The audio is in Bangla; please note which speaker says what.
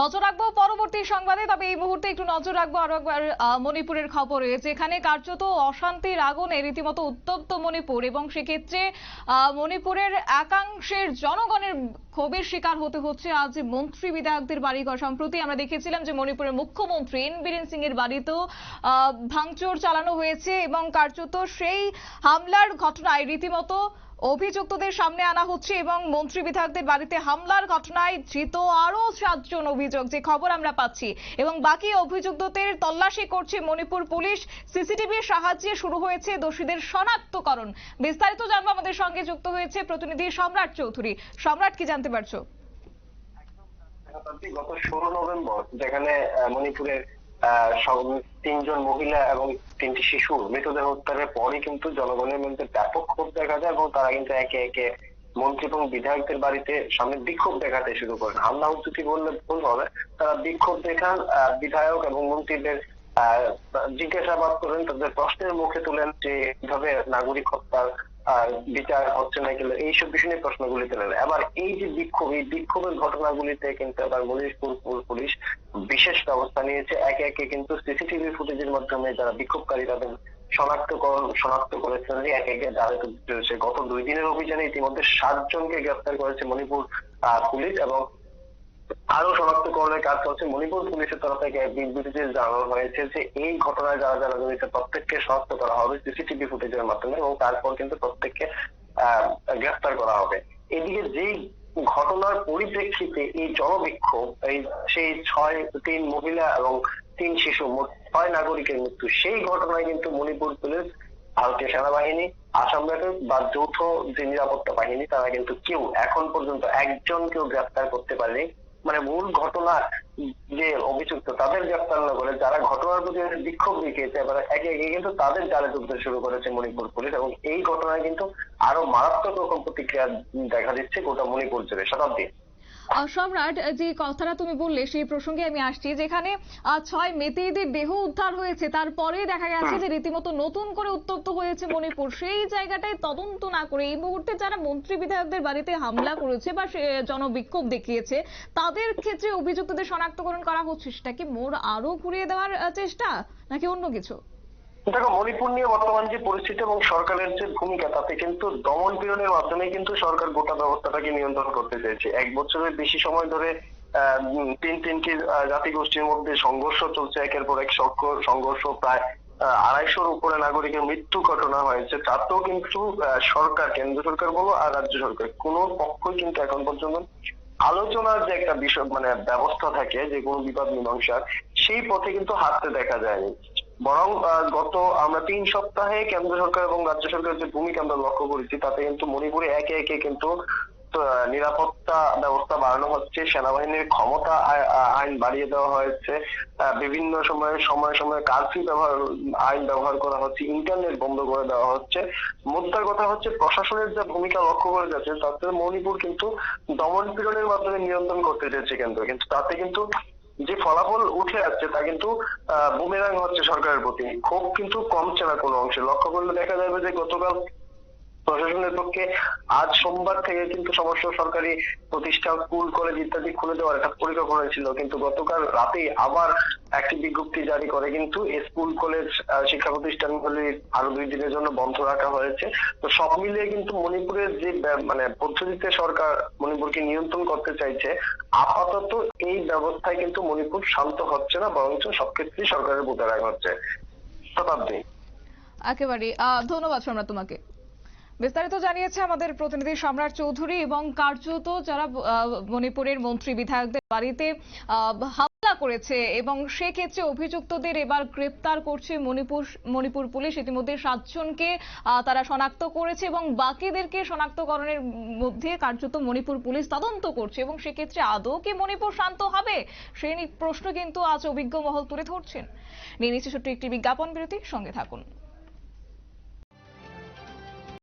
Speaker 1: নজর রাখব পরবর্তী সংবাদে, তবে এই মুহূর্তে একটু নজর রাখব আরও একবার মণিপুরের খবরে, যেখানে কার্যত অশান্তির আগুনে রীতিমতো উত্তপ্ত মণিপুর এবং সেক্ষেত্রে মণিপুরের একাংশের জনগণের ক্ষোভের শিকার হতে হচ্ছে আজ মন্ত্রী বিধায়কদের বাড়িঘর। সম্প্রতি আমরা দেখেছিলাম যে মণিপুরের মুখ্যমন্ত্রী এন বীরেন সিং এর বাড়িতেও ভাঙচুর চালানো হয়েছে এবং কার্যত সেই হামলার ঘটনায় রীতিমতো অভিযুক্তদের সামনে আনা হচ্ছে এবং মন্ত্রী বিধায়কদের বাড়িতে হামলার ঘটনায় ধৃত আরও সাতজন অভিযোগ, যে খবর আমরা পাচ্ছি। এবং বাকি অভিযুক্তদের তল্লাশি করছে মণিপুর পুলিশ। সিসিটিভির সাহায্যে শুরু হয়েছে দোষীদের শনাক্তকরণ। বিস্তারিত জানব আমাদের সঙ্গে যুক্ত হয়েছে প্রতিনিধি সম্রাট চৌধুরী। সম্রাট, কি জানতে পারছ?
Speaker 2: গত ষোলো নভেম্বর, যেখানে মণিপুরের তিনজন মহিলা এবং তিনটি শিশু মৃতদেহ উদ্ধারের পরই কিন্তু জনগণের মধ্যে ব্যাপক ক্ষোভ দেখা যায় এবং তারা কিন্তু একে একে মন্ত্রী এবং বিধায়কদের বাড়িতে সামনে বিক্ষোভ দেখাতে শুরু করেন। হামলা উচ্চতি বললে ভুল হবে? তারা বিক্ষোভ দেখান বিধায়ক এবং মন্ত্রীদের জিজ্ঞাসাবাদ করেন, তাদের প্রশ্নের মুখে তুলেন যে কীভাবে নাগরিক হত্যার আহ, বিচার হচ্ছে না কিন্তু এইসব বিষয় নিয়ে প্রশ্নগুলি তুলেন এবার এই যে বিক্ষোভ এই বিক্ষোভের ঘটনাগুলিতে কিন্তু আবার মনিশপুর পুলিশ বিশেষ ব্যবস্থা নিয়েছে। একে একে কিন্তু সিসিটিভি ফুটেজের মাধ্যমে যারা বিক্ষোভকারী তাদের শনাক্তকরণ শনাক্ত করেছেন একে একে যারা গত দুই দিনের অভিযানে ইতিমধ্যে সাত জনকে গ্রেফতার করেছে মণিপুর পুলিশ এবং আরও শনাক্তকরণের কাজ চলছে। মণিপুর পুলিশের তরফ থেকে এক বিবৃতিতে জানানো হয়েছে যে, এই ঘটনায় যারা যারা জড়িত প্রত্যেককে শনাক্ত করা হবে, সিসিটিভি ফুটেজের মাধ্যমে এবং তারপর কিন্তু প্রত্যেককে গ্রেফতার করা হবে। এদিকে যেই ঘটনার পরিপ্রেক্ষিতে এই জনবিক্ষোভ, এই সেই ছয়, তিন মহিলা এবং তিন শিশু ছয় নাগরিকের মৃত্যু, সেই ঘটনায় কিন্তু মণিপুর পুলিশ, ভারতীয় সেনাবাহিনী, আসাম রাইফেলস বা যৌথ যে নিরাপত্তা বাহিনী, তারা কিন্তু কেউ এখন পর্যন্ত একজনকেও গ্রেফতার করতে পারেনি। মানে মূল ঘটনা যে অভিযুক্ত, তাদের গ্রেফতার না করে যারা ঘটনার প্রতি বিক্ষোভ দেখিয়েছে, এবার একে একে কিন্তু তাদের জালে তুলতে শুরু করেছে মণিপুর পুলিশ এবং এই ঘটনায় কিন্তু আরও মারাত্মক রকম প্রতিক্রিয়া দেখা দিচ্ছে গোটা মণিপুর জুড়ে শতাব্দী
Speaker 1: সম্রাট যে কথাটা তুমি বললে সেই প্রসঙ্গে আমি আসছি, যেখানে ছয় মেতেদের দেহ উদ্ধার হয়েছে। তারপরে দেখা গেছে যে রীতিমতো নতুন করে উত্তপ্ত হয়েছে মণিপুর। সেই জায়গাটায় তদন্ত না করে এই মুহূর্তে যারা মন্ত্রী বিধায়কদের বাড়িতে হামলা করেছে বা জনবিক্ষোভ দেখিয়েছে, তাদের ক্ষেত্রে অভিযুক্তদের শনাক্তকরণ করা হচ্ছে। সেটা কি মোড় আরও ঘুরিয়ে দেওয়ার চেষ্টা? নাকি অন্য কিছু?
Speaker 2: দেখো, মণিপুর নিয়ে বর্তমান যে পরিস্থিতি এবং সরকারের যে ভূমিকা, তাতে কিন্তু দমন পীড়নের মাধ্যমে কিন্তু সরকার গোটা ব্যবস্থাটাকে নিয়ন্ত্রণ করতে চাইছে এক বছরের বেশি সময় ধরে তিন তিনটি জাতিগোষ্ঠীর মধ্যে সংঘর্ষ চলছে। একের পর এক সংঘর্ষ প্রায় আড়াইশোর উপরে নাগরিকের মৃত্যু ঘটনা হয়েছে। তাতেও কিন্তু সরকার, কেন্দ্র সরকার বলো আর রাজ্য সরকার, কোনো পক্ষই কিন্তু এখন পর্যন্ত আলোচনার যে একটা বিষয় মানে ব্যবস্থা থাকে, যে কোনো বিবাদ মীমাংসার, সেই পথে কিন্তু হাঁটতে দেখা যায়নি। বরং গত আমরা তিন সপ্তাহে কেন্দ্র সরকার এবং রাজ্য সরকারের যে ভূমিকা আমরা লক্ষ্য করেছি, তাতে কিন্তু মণিপুরে একে একে কিন্তু নিরাপত্তা ব্যবস্থা বাড়ানো হচ্ছে, সেনাবাহিনীর ক্ষমতা আইন বাড়িয়ে দেওয়া হয়েছে বিভিন্ন সময়ে, সময়, সময়ে কারফিউ ব্যবহার, আইন ব্যবহার করা হচ্ছে ইন্টারনেট বন্ধ করে দেওয়া হচ্ছে। মুদ্রার কথা হচ্ছে, প্রশাসনের যে ভূমিকা লক্ষ্য করে যাচ্ছে, তাতে মণিপুর কিন্তু দমন পীড়নের মাধ্যমে নিয়ন্ত্রণ করতে চাইছে কেন্দ্র, কিন্তু তাতে কিন্তু যে ফলাফল উঠে আসছে তা কিন্তু বুমেরাং হচ্ছে সরকারের প্রতি। ক্ষোভ কিন্তু কমছে না কোনো অংশে। লক্ষ্য করলে দেখা যাবে যে গতকাল প্রশাসনের পক্ষে আজ সোমবার থেকে কিন্তু সমস্ত সরকারি প্রতিষ্ঠান স্কুল কলেজ ইত্যাদি খুলে দেওয়ার একটা পরিকল্পনা ছিল। কিন্তু গতকাল রাতে আবার একটি বিজ্ঞপ্তি জারি করে। কিন্তু স্কুল, কলেজ শিক্ষা প্রতিষ্ঠানগুলি আরও দুই দিনের জন্য বন্ধ রাখা হয়েছে। তো সব মিলিয়ে কিন্তু মণিপুরের যে মানে পদ্ধতিতে সরকার মণিপুরকে নিয়ন্ত্রণ করতে চাইছে, আপাতত এই ব্যবস্থায় কিন্তু মণিপুর শান্ত হচ্ছে না, বরঞ্চ সব ক্ষেত্রেই সরকারের বুকে রাখা হচ্ছে। শতাব্দী।
Speaker 1: একেবারে ধন্যবাদ তোমাকে। বিস্তারিত জানিয়েছে আমাদের প্রতিনিধি সম্রাট চৌধুরী এবং কার্যত যারা মণিপুরের মন্ত্রী বিধায়কদের বাড়িতে হামলা করেছে এবং সেক্ষেত্রে অভিযুক্তদের এবার গ্রেপ্তার করছে মণিপুর মণিপুর পুলিশ। ইতিমধ্যে সাতজনকে তারা শনাক্ত করেছে এবং বাকিদেরকে শনাক্তকরণের মধ্যে কার্যত মণিপুর পুলিশ তদন্ত করছে এবং সেক্ষেত্রে আদৌ কি মণিপুর শান্ত হবে? সেই প্রশ্ন কিন্তু আজ অভিজ্ঞ মহল তুলে ধরছেন। নিয়ে নিচ্ছে ছোট্ট একটি বিজ্ঞাপন বিরতি, সঙ্গে থাকুন।